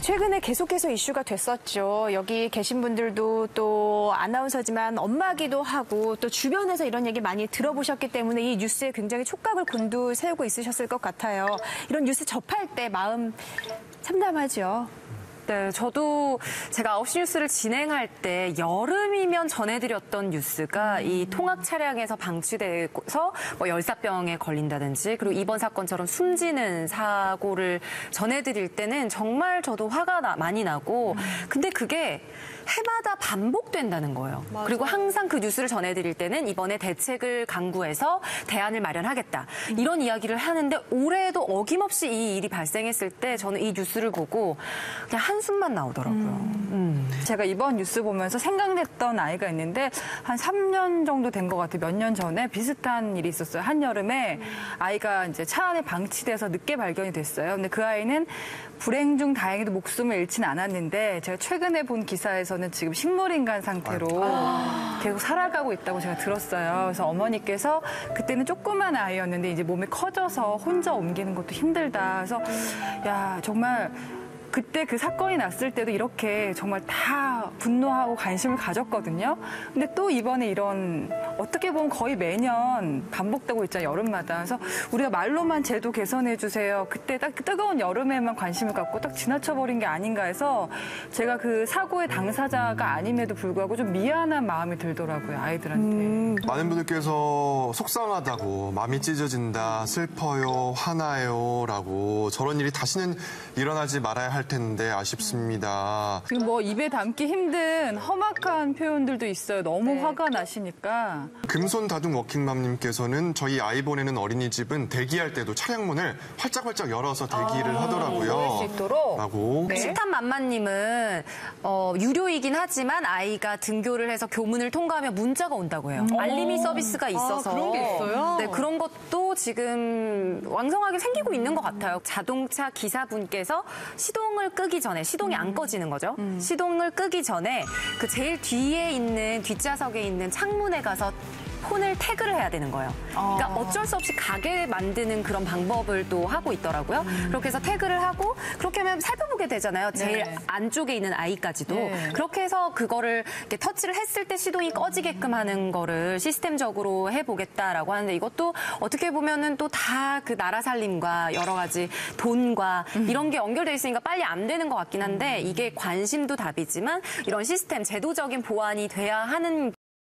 최근에 계속해서 이슈가 됐었죠. 여기 계신 분들도 또 아나운서지만 엄마기도 하고 또 주변에서 이런 얘기 많이 들어보셨기 때문에 이 뉴스에 굉장히 촉각을 곤두 세우고 있으셨을 것 같아요. 이런 뉴스 접할 때 마음 참담하죠. 네, 저도 제가 9시 뉴스를 진행할 때 여름이면 전해드렸던 뉴스가 이 통학 차량에서 방치돼서 뭐 열사병에 걸린다든지 그리고 이번 사건처럼 숨지는 사고를 전해드릴 때는 정말 저도 화가 나- 많이 나고 근데 그게 해마다 반복된다는 거예요. 그리고 항상 그 뉴스를 전해드릴 때는 이번에 대책을 강구해서 대안을 마련하겠다. 이런 이야기를 하는데 올해도 어김없이 이 일이 발생했을 때 저는 이 뉴스를 보고 그냥 한 숨만 나오더라고요. 음. 제가 이번 뉴스 보면서 생각났던 아이가 있는데 한 3년 정도 된 것 같아요. 몇 년 전에 비슷한 일이 있었어요. 한여름에 아이가 이제 차 안에 방치돼서 늦게 발견이 됐어요. 근데 그 아이는 불행 중 다행히도 목숨을 잃지는 않았는데 제가 최근에 본 기사에서는 지금 식물인간 상태로 계속 살아가고 있다고 제가 들었어요. 그래서 어머니께서 그때는 조그만 아이였는데 이제 몸이 커져서 혼자 옮기는 것도 힘들다. 그래서 야 정말 그때 그 사건이 났을 때도 이렇게 정말 다 분노하고 관심을 가졌거든요. 근데 또 이번에 이런 어떻게 보면 거의 매년 반복되고 있잖아요. 여름마다. 그래서 우리가 말로만 제도 개선해 주세요. 그때 딱그 뜨거운 여름에만 관심을 갖고 딱 지나쳐버린 게 아닌가 해서 제가 그 사고의 당사자가 아님에도 불구하고 좀 미안한 마음이 들더라고요. 아이들한테. 많은 분들께서 속상하다고 마음이 찢어진다, 슬퍼요, 화나요 라고 저런 일이 다시는 일어나지 말아야 할 텐데 아쉽습니다. 지금 뭐 입에 담기 힘든 험악한 표현들도 있어요. 너무 네. 화가 나시니까. 금손 다둥 워킹맘님께서는 저희 아이 보내는 어린이집은 대기할 때도 차량문을 활짝활짝 열어서 대기를 하더라고요. 수 있도록. 라고. 식탐 만만님은 어, 유료이긴 하지만 아이가 등교를 해서 교문을 통과하면 문자가 온다고 해요. 알림이 서비스가 있어서 그런 게 있어요? 네, 그런 것도 지금 왕성하게 생기고 있는 것 같아요. 자동차 기사분께서 시동 을 끄기 전에 시동이 안 꺼지는 거죠. 시동을 끄기 전에 그 제일 뒤에 있는 뒷좌석에 있는 창문에 가서 폰을 태그를 해야 되는 거예요. 그러니까 어쩔 수 없이 가게 만드는 그런 방법을 또 하고 있더라고요. 그렇게 해서 태그를 하고 그렇게 하면 살펴보게 되잖아요. 제일 네. 안쪽에 있는 아이까지도 네. 그렇게 해서 그거를 이렇게 터치를 했을 때 시동이 꺼지게끔 하는 거를 시스템적으로 해보겠다라고 하는데 이것도 어떻게 보면은 또 다 그 나라 살림과 여러 가지 돈과 이런 게 연결돼 있으니까 빨리 안 되는 것 같긴 한데 이게 관심도 답이지만 이런 시스템 제도적인 보완이 돼야 하는